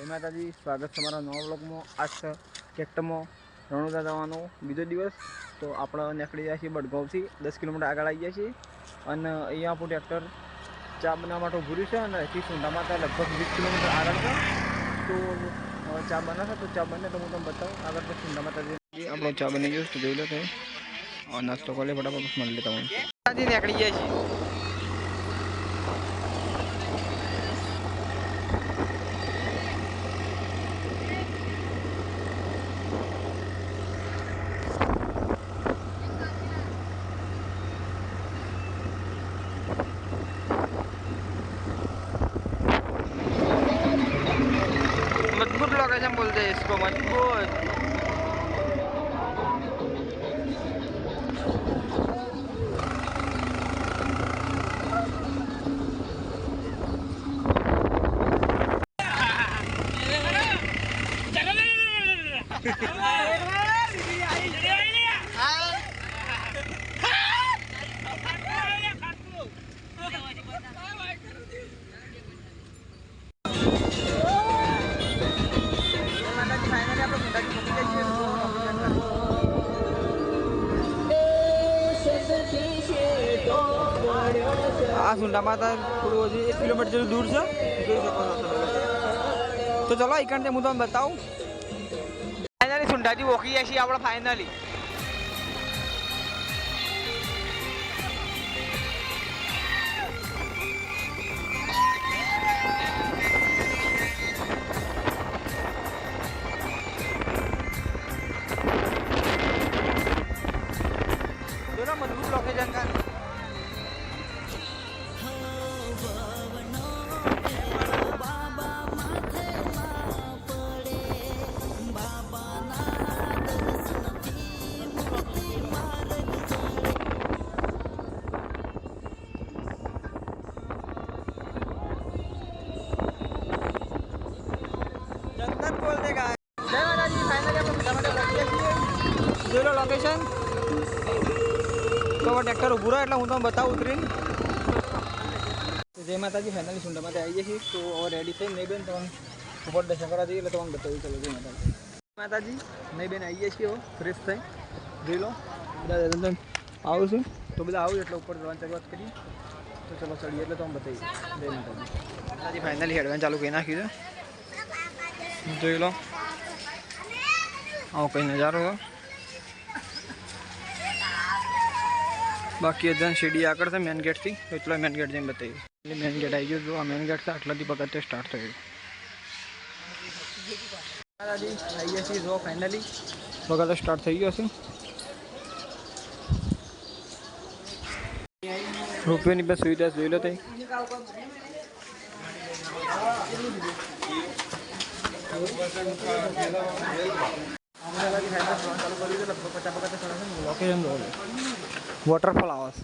જય માતાજી સ્વાગત છે મારા નવા બ્લોગમાં આજ છે ટ્રેક્ટરમાં રણુદા જવાનો બીજો દિવસ. તો આપણે નીકળી જાય છીએ બડગાંવથી. દસ કિલોમીટર આગળ આવી જાય છીએ. અને અહીંયા આપણું ટ્રેક્ટર ચા બનાવવા માટે ઊભું છે અને અહીંથી સુંઢા માતા લગભગ વીસ કિલોમીટર આગળ છે. તો હવે ચા બનાવશે તો ચા બને તો હું તમને બતાવું. આગળ પછી સુંઢા માતા જઈએ આપણો ચા બની ગયો તો જોઈ લો તમે. નાસ્તો કરી લે ફટાફટ મળી લે તમે નીકળી જાય છીએ. hayan moldes como Anibot. Oh my god. આ સુંડા માતા થોડું હજી એક કિલોમીટર જેટલું દૂર છે જોઈ શકો છો તમે તો ચલો એકણ હું તમને બતાવું ફાઇનલી સુંડાજી વોકી ગયા છીએ આપણે ફાઇનલી જન્નત બોલ દે જય લોકેશન તો ટ્રેક્ટર ઊભું રહ્યો એટલે હું તમને બતાવું ઉતરીને જય માતાજી ફાઇનલી સુંડા માટે આવી જઈએ તો હવે રેડી થઈ નહીં બેન તમને ઉપર દર્શન કરવા જઈએ એટલે તમને બતાવી ચલો. જય માતાજી. માતાજી નહીં બેન આવી ગયા છીએ ફ્રેશ થઈ. જોઈ લો. બધા આવું છું? તો બધા આવું એટલે ઉપર જવાની શરૂઆત કરીએ. તો ચલો ચડીએ એટલે તમને બતાવીએ. જય માતાજી. માતાજી ફાઇનલી હેડવાન ચાલુ કરી નાખ્યું છે. જોઈ લો. આવો કંઈ નજારો છે બાકી અધ્યાન સીડી આગળ છે મેન ગેટથી તો એટલો મેન ગેટ જઈને બતાવી એટલે મેન ગેટ આવી ગયો જો આ મેન ગેટ છે. આટલાથી પગથિયે સ્ટાર્ટ થયું. દાદાજી આવી ગયા છીએ જો ફાઇનલી પગથિયે સ્ટાર્ટ થઈ ગયો છે. રૂપિયાની બસ સુવિધા જોઈ લો તે લોકેશન વોટરફોલ આવે છે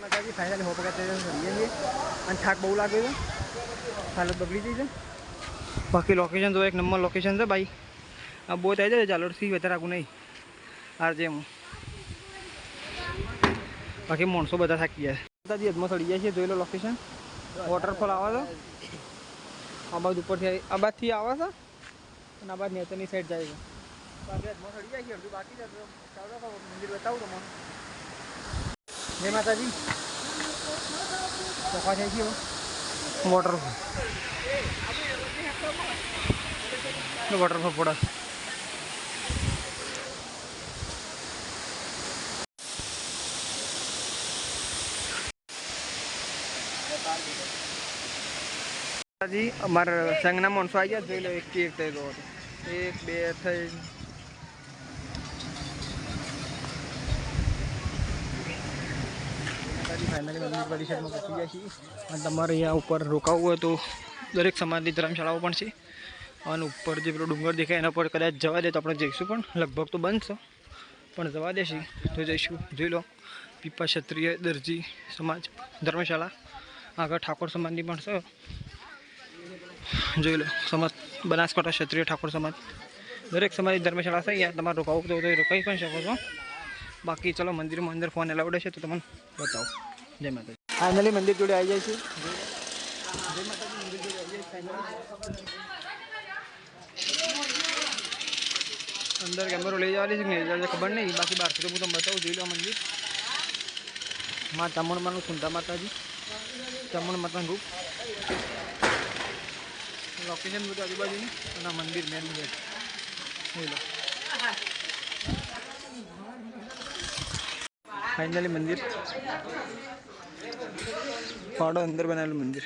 માતાજી ફાઇનલી હો પગા જઈએ છીએ અને થાક બહુ લાગે છે હાલત બગડી ગઈ છે બાકી લોકેશન તો એક નંબર લોકેશન છે ભાઈ આ બહુ થઈ જાય ચાલોથી વધારે આગું નહીં આર જેમ બાકી માણસો બધા થાકી જાય માતાજી અદમાં ચડી જાય છે જોઈ લો લોકેશન વોટરફોલ આવે છે આ બાજુ ઉપરથી આ બાજુથી આવે છે અને આ બાજુ નેતરની સાઈડ જાય છે બાકી અદમાં ચડી જાય છે અડધું બાકી છે તો ચાલો તો મંદિર બતાવું તમને જય માતાજી ચોખા થઈ ગયો વોટરફોલ વોટરફોલ પડે જી અમારા સંઘના માણસો આવી ગયા, જોઈ લો, એક એક થઈ ગયો હતો. એક, બે થઈ ફાઇનલી મંદિર પરિષદમાં પહોંચી ગયા છીએ. અને તમારે અહીંયા ઉપર રોકાવવું હોય તો દરેક સમાજની ધર્મશાળાઓ પણ છે. અને ઉપર જે પેલો ડુંગર દેખાય, એના પર કદાચ જવા દે તો આપણે જઈશું પણ. લગભગ તો બંધ પણ જવા દેશે. તો જઈશું. જોઈ લો. પીપા ક્ષત્રિય દરજી સમાજ ધર્મશાળા. આગળ ઠાકોર સમાજની પણ છે. જોઈ લો સમાજ બનાસકાંઠા ક્ષત્રિય ઠાકોર સમાજ. દરેક સમાજ ધર્મશાળા છે અહીંયા તમારે રોકાવું તો રોકાઈ પણ શકો છો. બાકી ચલો મંદિરમાં અંદર ફોન એલાવડે છે તો તમને બતાવો. જય માતાજી. ફાઇનલી મંદિર જોડે આવી જાય છે. અંદર કેમેરો લઈ જવાની છે કે લઈ ખબર નહીં. બાકી બહારથી તો હું તમને બતાવું જોઈ લો મંદિર. માં ચામુંડમાનું સુંદા માતાજી. ચામુંડ માતાનું રૂપ લોકેશન બધું આજુબાજુની? અને આ મંદિર મેન ગેટ જોઈ લો. ફાઇનલી મંદિર. પાડો અંદર બનાવેલું મંદિર.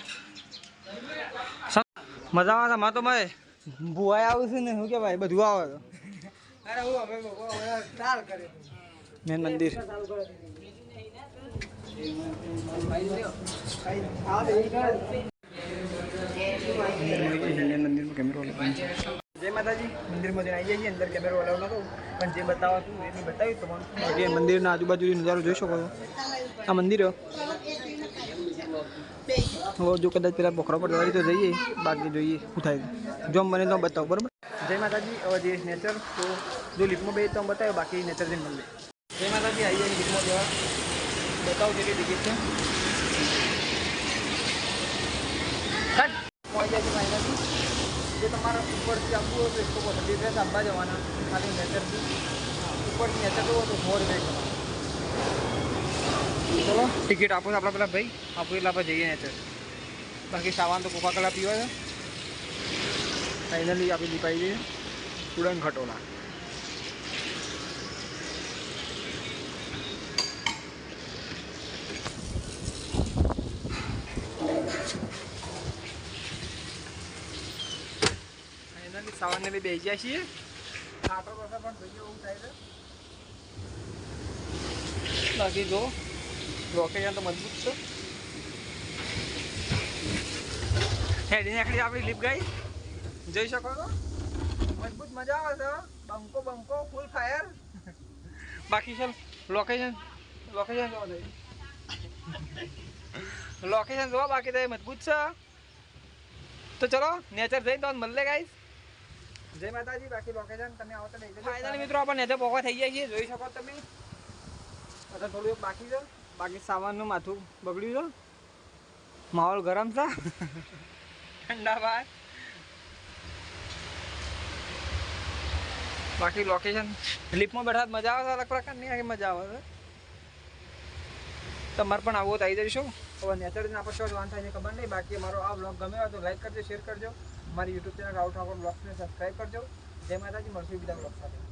મજા આવે છે માં તો મારે ભુવાય આવું છે ને શું કે ભાઈ બધું આવે તો. મેન મંદિર. મેન મંદિરમાં કેમેરો જય માતાજી મંદિરમાં જઈને આવી જઈએ, અંદર કેમેરો અલાઉ નતો પણ જે બતાવવા હતું એ બતાવ્યું તમારું જે મંદિરના આજુબાજુ નજારો જોઈ શકો આ મંદિર. જો કદાચ પેલા બોખરા પર જવાથી તો જઈએ, બાકી જોઈએ શું થાય જો મને તો બતાવો, બરાબર? જય માતાજી, હવે જે નેચર તો જો લિફ્ટમાં બે તો બતાવ્યો, બાકી નેચર જઈને મળે જય માતાજી આવી જાય લિફ્ટમાં જવા. બતાવો કેટલી ટિકિટ છે કટ પહોંચી જાય છે ફાઇનલી જે તમારે ઉપરથી આપવું હોય તો એકસો પચાસ ડ્રેસ આપવા જવાના ખાલી નેચરથી ઉપરથી નેચર જુઓ તો સો રૂપિયા ચલો ટિકિટ આપો તો આપણા પેલા ભાઈ આપો એટલે આપણે જઈએ નેચર બાકી સામાન તો કોકા કોલા પીવા છે ફાઇનલી આપી દીપાઈ જઈએ ઉડન ખટોલા ફાઇનલી સામાનને બેસી જાય છીએ. ખાટો પાસે પણ જોઈએ એવું થાય છે બાકી જો લોકેશન તો મજબૂત છે. હેડી નાખડી આપણી લીપ ગઈ જોઈ શકો છો? મજબૂત મજા આવે છે બંકો બંકો ફૂલ ફાયર બાકી છે લોકેશન લોકેશન જોવા દઈ લોકેશન જોવા, બાકી તો મજબૂત છે. તો ચલો નેચર જઈને તો મળે ગાઈસ જય માતાજી બાકી લોકેશન તમે આવો તો લઈ જજો. ફાઇનલી મિત્રો આપણે તો પોકવા થઈ જાય છે જોઈ શકો તમે. અત્યારે થોડું એક બાકી છે. બાકી સામાનનું માથું બગડ્યું છે. માહોલ ગરમ છે. ઠંડા ભાઈ. બાકી લોકેશન લિફ્ટમાં બેઠા મજા આવે છે અલગ પ્રકારની આખી મજા આવે છે. તમારે પણ આવો તો આવી જઈશું. હવે નેચર આપણે શું જોવાનું થાય છે ખબર નહીં. બાકી મારો આ બ્લોગ ગમે હોય તો લાઈક કરજો શેર કરજો. મારી યુટ્યુબ ચેનલ રાહુલ ઠાકોર બ્લોગ્સને સબસ્ક્રાઈબ કરજો. જય માતાજી મળશું બીજા બ્લોગ સાથે.